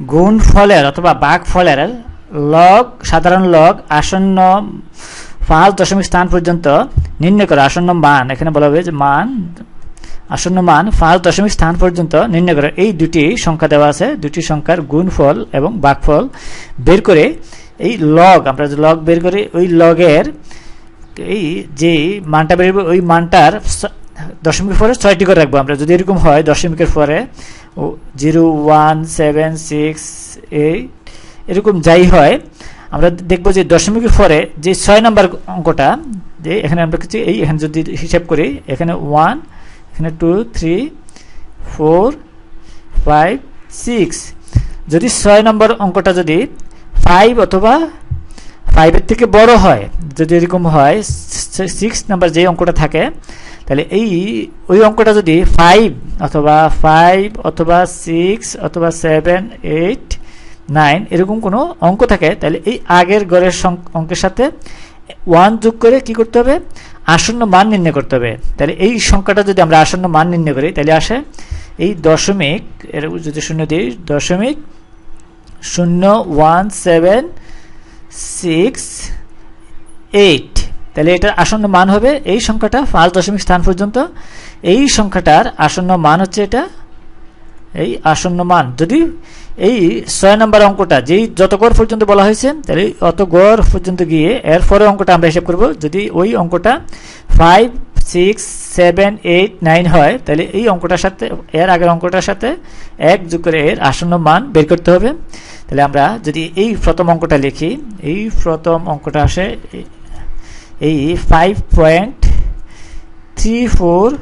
গুণ ফলের অথবা বাঘ ফলের লগ, সাধারণ লগ আসন্ন পাঁচ দশমিক স্থান পর্যন্ত নির্ণয় করা, আসন্ন মান। এখানে বলা হবে যে মান, আসন্ন মান পাঁচ দশমিক স্থান পর্যন্ত নির্ণয় করা। এই দুটি সংখ্যা দেওয়া আছে, দুটি সংখ্যার গুণফল এবং বাঘফল বের করে এই লগ, আমরা যে লগ বের করি, ওই লগের এই যে মানটা বেরোবে ওই মানটার দশমিকের পরে ছয়টি করে রাখব আমরা। যদি এরকম হয়, দশমিকের পরে zero one seven six eight, এরকম যাই হয়, আমরা দেখব যে দশমিকের পরে যে ছয় নম্বর অঙ্কটা, যে এখানে আমরা কিছু, এই এখানে যদি হিসাব করি, এখানে ওয়ান, এখানে two, three, four, five, six. যদি ছয় নম্বর অঙ্কটা যদি ফাইভ অথবা ফাইভের থেকে বড় হয়, যদি এরকম হয় সিক্স নাম্বার যে অঙ্কটা থাকে তাহলে এই, ওই অঙ্কটা যদি ফাইভ অথবা ফাইভ অথবা সিক্স অথবা সেভেন এইট নাইন এরকম কোনো অঙ্ক থাকে, তাহলে এই আগের গড়ের অঙ্কের সাথে ওয়ান যোগ করে কি করতে হবে? আসন্ন মান নির্ণয় করতে হবে। তাহলে এই সংখ্যাটা যদি আমরা আসন্ন মান নির্ণয় করি, তাহলে আসে এই দশমিক, এর যদি শূন্য দিই, দশমিক শূন্য ওয়ান সেভেন সিক্স এইট তাহলে এটার আসন্ন মান হবে এই সংখ্যাটা, পাঁচ দশমিক স্থান পর্যন্ত। এই সংখ্যাটার আসন্ন মান হচ্ছে এটা। এই আসন্ন মান, যদি এই ছয় নম্বর অঙ্কটা, যেই যত গড় পর্যন্ত বলা হয়েছে, তাহলে অত গড় পর্যন্ত গিয়ে এর পরে অঙ্কটা আমরা হিসাব করব। যদি ওই অঙ্কটা five six seven eight nine হয়, তাহলে এই অঙ্কটার সাথে, এর আগের অঙ্কটার সাথে এক যোগ করে এর আসন্ন মান বের করতে হবে। তাহলে আমরা যদি এই প্রথম অঙ্কটা লিখি, এই প্রথম অঙ্কটা আসে এই- five point three four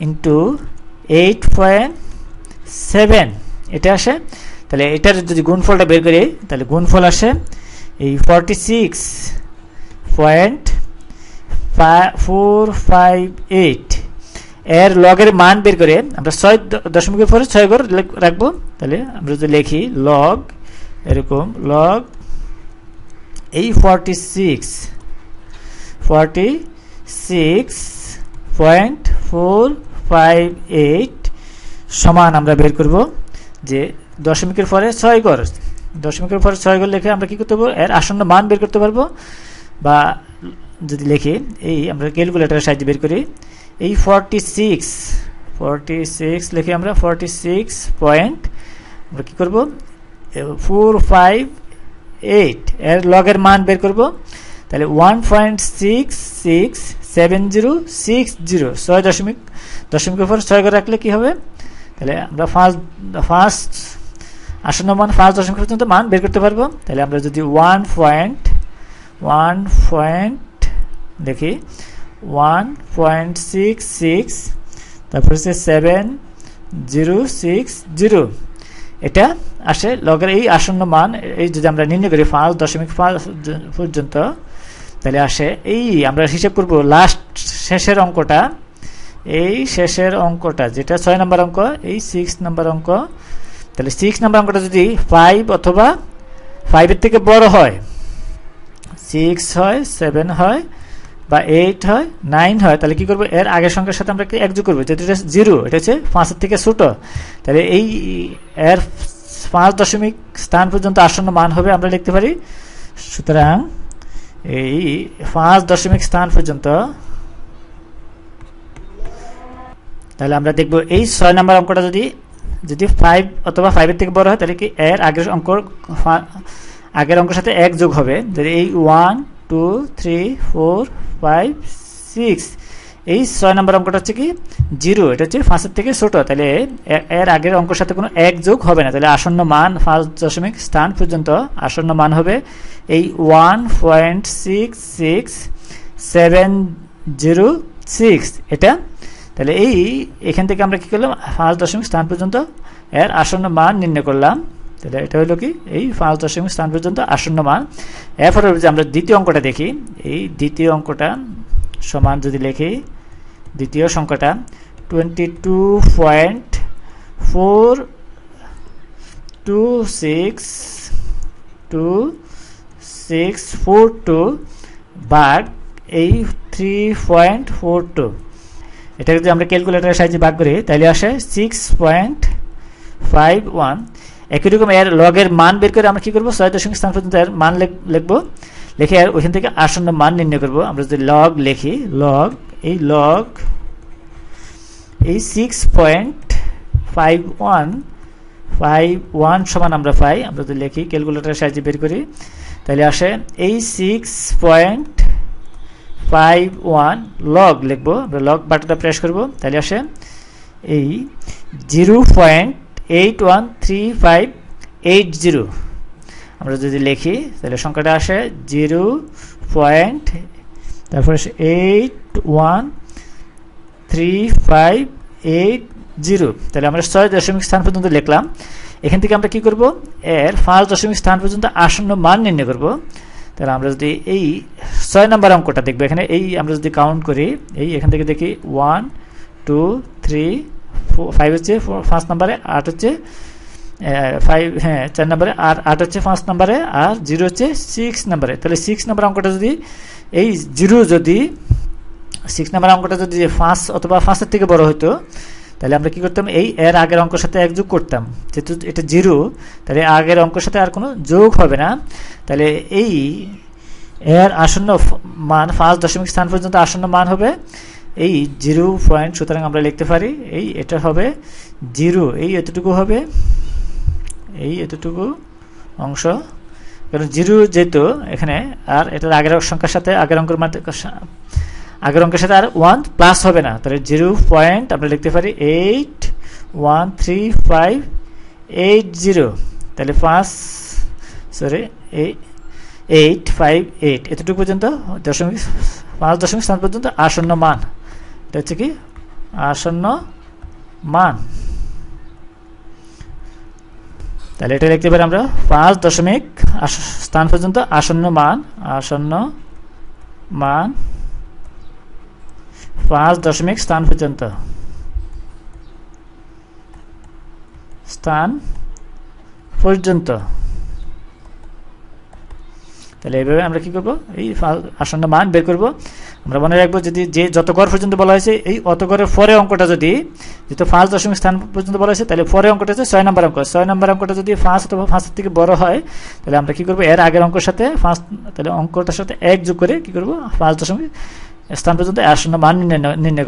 into eight point seven এটা আসে? তাহলে এটার যদি গুণফলটা বের করি, তাহলে গুণফল আসে এই forty six point four five eight এর লগের মান বের করে আমরা ছয় দশমিকের পরে ছয় ঘর রাখব। তাহলে আমরা যদি লিখি লগ এরকম লগ এই forty six forty six point four five eight সমান আমরা বের করব যে দশমিকের পরে ছয় ঘর দশমিকের পরে ছয় ঘর লিখে আমরা কি করতে পারব? এর আসন্ন মান বের করতে পারব বা যদি লিখি, এই আমরা ক্যালকুলেটারের সাহায্যে বের করি। এই ফর্টি সিক্স ফর্টি সিক্স লিখে আমরা ফর্টি সিক্স পয়েন্ট আমরা কী করব? ফোর ফাইভ এইট এর লগের মান বের করব। তাহলে one point six six seven zero six zero ছয় দশমিক দশমিকের পর ছয় করে রাখলে কি হবে? তাহলে আমরা ফার্স্ট ফার্স্ট আসন্ন মান ফার্স্ট দশমিক পর্যন্ত মান বের করতে পারব। তাহলে আমরা যদি ওয়ান পয়েন্ট ওয়ান পয়েন্ট দেখি ওয়ান পয়েন্ট সিক্স সিক্স তারপর হচ্ছে সেভেন জিরো সিক্স জিরো এটা আসে লগের এই আসন্ন মান, এই যদি আমরা নির্ণয় করি পাঁচ দশমিক পাঁচ পর্যন্ত তাহলে আসে, এই আমরা হিসেব করব লাস্ট শেষের অঙ্কটা, এই শেষের অঙ্কটা, যেটা ছয় নম্বর অঙ্ক, এই সিক্স নম্বর অঙ্ক, তাহলে সিক্স নম্বর অঙ্কটা যদি ফাইভ অথবা ফাইভের থেকে বড় হয় সিক্স হয় সেভেন হয়, বা এইট হয় নাইন হয়, তাহলে কি করব, এর আগের সংখ্যার সাথে আমরা কি এক যোগ করব যেটা এটা জিরো এটা হচ্ছে পাঁচের থেকে ছোটো, তাহলে এই এর পাঁচ দশমিক স্থান পর্যন্ত আসন্ন মান হবে, আমরা লিখতে পারি, সুতরাং এই পাঁচ দশমিক স্থান পর্যন্ত তাহলে আমরা দেখব এই ছয় নম্বর অঙ্কটা যদি যদি ফাইভ অথবা ফাইভের থেকে বড় হয় তাহলে কি এর আগের অঙ্ক আগের অঙ্কের সাথে এক যোগ হবে যদি এই one two three four five six এই ছয় নম্বর অঙ্কটা হচ্ছে কি? জিরো, এটা হচ্ছে পাঁচের থেকে ছোট। তাহলে এর আগের অঙ্কের সাথে কোনো এক যোগ হবে না। তাহলে আসন্ন মান পাঁচ দশমিক স্থান পর্যন্ত আসন্ন মান হবে এই one point six six seven zero six এটা? তাহলে এই, এখান থেকে আমরা কি করলাম? পাঁচ দশমিক স্থান পর্যন্ত এর আসন্ন মান নির্ণয় করলাম। তাহলে এটা হলো কি? এই পাঁচ দশমিক স্থান পর্যন্ত আসন্ন মান। এরপরে আমরা দ্বিতীয় অঙ্কটা দেখি, এই দ্বিতীয় অঙ্কটা সমান যদি লিখি দ্বিতীয় সংখ্যাটা twenty two point four two six two six four two বাঘ এই থ্রি পয়েন্ট ফোর টু এটা যদি আমরা ক্যালকুলেটারের সাহায্যে ভাগ করি, তাহলে আসে সিক্স পয়েন্ট ফাইভ ওয়ান একই রকম এর লগের মান বের করে আমরা কি করব? ছয় দশমিক স্থান পর্যন্ত এর মান লিখ- লিখব। লিখে আর ওইখান থেকে আসন্ন মান নির্ণয় করব। আমরা যদি লগ লিখি লগ এই লগ এই six point five one five one সমান আমরা পাই, আমরা যদি লিখি ক্যালকুলেটারের সাহায্যে বের করি, তাহলে আসে এই six point five one log লিখব, আমরা লগ বাটনটা প্রেস করব, তাহলে আসে এই zero point eight one three five eight zero আমরা যদি লিখি, তাহলে সংখ্যাটা আসে জিরো পয়েন্ট তারপরে eight one three five eight zero তাহলে আমরা ছয় দশমিক স্থান পর্যন্ত লিখলাম। এখান থেকে আমরা কি করব? এর পাঁচ দশমিক স্থান পর্যন্ত আসন্ন মান নির্ণয় করব। তাহলে আমরা যদি এই ছয় নম্বর অঙ্কটা দেখব, এখানে এই আমরা যদি কাউন্ট করি, এই এখান থেকে দেখি ওয়ান টু থ্রি ফাইভ হচ্ছে পাঁচ নম্বরে, আট হচ্ছে ফাইভ হ্যাঁ চার নম্বরে, আর আট হচ্ছে পাঁচ নম্বরে, আর জিরো হচ্ছে সিক্স নম্বরে। তাহলে সিক্স নম্বর অঙ্কটা যদি এই জিরো যদি সিক্স নাম্বার অঙ্কটা যদি পাঁচ অথবা পাঁচের থেকে বড় হতো তাহলে আমরা কি করতাম? এই এর আগের অঙ্কের সাথে এক যোগ করতাম। যেহেতু এটা জিরো, তাহলে আগের অঙ্কের সাথে আর কোনো যোগ হবে না। তাহলে এই এর আসন্ন মান পাঁচ দশমিক স্থান পর্যন্ত আসন্ন মান হবে এই জিরো পয়েন্ট সুতরাং আমরা লিখতে পারি, এই এটা হবে জিরো, এই এতটুকু হবে, এই এতটুকু অংশ কারণ জিরো যেহেতু এখানে, আর এটার আগের সংখ্যার সাথে আগের অঙ্কের মাধ্যমে, আগের অঙ্কের সাথে আর ওয়ান প্লাস হবে না। তাহলে জিরো পয়েন্ট আমরা লিখতে পারি eight one three five eight zero তাহলে পাঁচ সরি এইট ফাইভ এইট এতটুকু পর্যন্ত, দশমিক, পাঁচ দশমিক স্থান পর্যন্ত আসন্ন মান। এটা হচ্ছে কি? আসন্ন মান। তাহলে এটা লিখতে পারি আমরা পাঁচ দশমিক স্থান পর্যন্ত আসন্ন মান আসন্ন মান পাঁচ দশমিক স্থান পর্যন্ত। স্থান পর্যন্ত। তাহলে এইভাবে আমরা কি করব? এই আসন্ন মান বের করব। আমরা মনে রাখব যদি যে যত ঘর পর্যন্ত বলা হয়েছে, এই অত ঘরের পরে অঙ্কটা যদি, যেহেতু পাঁচ দশমিক স্থান পর্যন্ত বলা হয়েছে, তাহলে পরে অঙ্কটা হচ্ছে ছয় নম্বর অঙ্ক। ছয় নম্বর অঙ্কটা যদি পাঁচ অথবা পাঁচের থেকে বড় হয়, তাহলে আমরা কী করব? এর আগের অঙ্কের সাথে পাঁচ, তাহলে অঙ্কটার সাথে এক যোগ করে কী করব? পাঁচ দশমিক স্থান পর্যন্ত আসন্ন মান নির্ণয় নির্ণয়